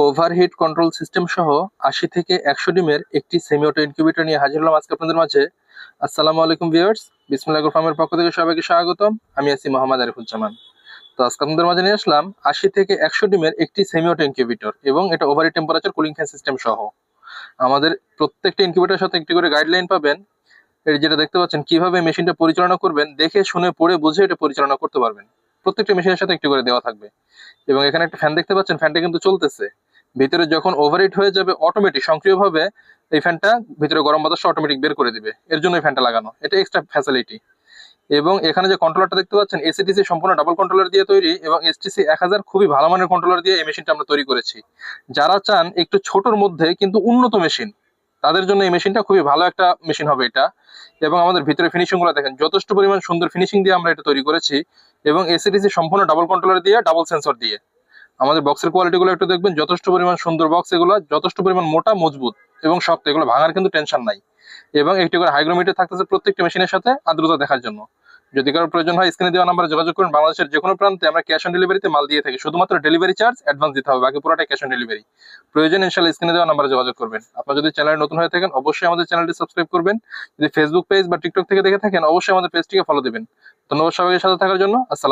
Overheat control system সহ আশি থেকে একশো ডিমের একটি সেমিওটো ইনকিউবেটর নিয়ে হাজির হলাম আজকে আপনাদের মাঝে। আসসালামু আলাইকুম ভিউয়ার্স বিসমুল্লাহ ফার্মের পক্ষ থেকে সবাইকে স্বাগতম। আমি আছি মোহাম্মদ আরিফুজ্জামান। তো আজকে আপনাদের মাঝে নিয়ে আসলাম আশি থেকে একশো ডিমের একটি সেমিওটো ইনকিউবেটর এবং এটা overheat temperature cooling fan system সহ। আমাদের প্রত্যেকটা ইনকিউবেটরের সাথে একটি করে গাইডলাইন পাবেন। এর যেটা দেখতে পাচ্ছেন, কীভাবে মেশিনটা পরিচালনা করবেন, দেখে শুনে, পড়ে বুঝে এটা পরিচালনা করতে পারবেন। প্রত্যেকটা মেশিনের সাথে একটি করে দেওয়া থাকবে। এবং এখানে একটা ফ্যান দেখতে পাচ্ছেন ফ্যানটা কিন্তু চলতেছে। ভিতরে যখন ওভারহিট হয়ে যাবে অটোমেটিক সক্রিয়ভাবে এই ফ্যানটা ভিতরে গরম বাতাসটা অটোমেটিক বের করে দিবে। এর জন্য এই ফ্যানটা লাগানো। এটা এক্সট্রা ফ্যাসিলিটি এবং এখানে যে কন্ট্রোলারটা দেখতে পাচ্ছেন এসিটিসি সম্পূর্ণ ডাবল কন্ট্রোলার দিয়ে তৈরি এবং এসটিসি এক হাজার খুবই ভালো মানের কন্ট্রোলার দিয়ে এই মেশিনটা আমরা তৈরি করেছি। যারা চান একটু ছোটর মধ্যে কিন্তু উন্নত মেশিন তাদের জন্য এই মেশিনটা খুবই ভালো একটা মেশিন হবে এটা। এবং আমাদের ভিতরে ফিনিশিংগুলো দেখেন, যথেষ্ট পরিমাণ সুন্দর ফিনিশিং দিয়ে আমরা এটা তৈরি করেছি এবং এসিটিসি সম্পূর্ণ ডাবল কন্ট্রোলার দিয়ে ডাবল সেন্সর দিয়ে। আমাদের বক্সের কোয়ালিটি গুলো একটু দেখবেন, যথেষ্ট পরিমাণ সুন্দর বক্স এগুলো, যথেষ্ট পরিমাণ মোটা, মজবুত এবং শক্ত, এগুলো ভাঙার কিন্তু টেনশন নাই। এবং একটি করে হাইগ্রোমিটার থাকতেছে প্রত্যেকটি মেশিনের সাথে আর্দ্রতা দেখার জন্য। যদি কারও প্রয়োজন হয় স্ক্রিনে দেওয়া নাম্বারে যোগাযোগ করুন। বাংলাদেশের যে কোনো প্রান্তে আমরা ক্যাশ অন ডেলিভারিতে মাল দিয়ে থাকি। শুধুমাত্র ডেলিভারি চার্জ অ্যাডভান্স দিতে হবে, বাকি পুরোটাই ক্যাশ অন ডেলিভারি প্রয়োজন ইনশাল্লাহ স্ক্রিনে দেওয়া নাম্বারে যোগাযোগ করবেন। আপনারা যদি চ্যানেল নতুন হয়ে থাকেন, অবশ্যই আমাদের চ্যানেলটি সাবস্ক্রাইব করবেন। যদি ফেসবুক পেজ বা টিকটক থেকে দেখে থাকেন, অবশ্যই আমাদের পেজটিকে ফলো দিবেন। ধন্যবাদ সবাইকে সাথে থাকার জন্য। আসসালাম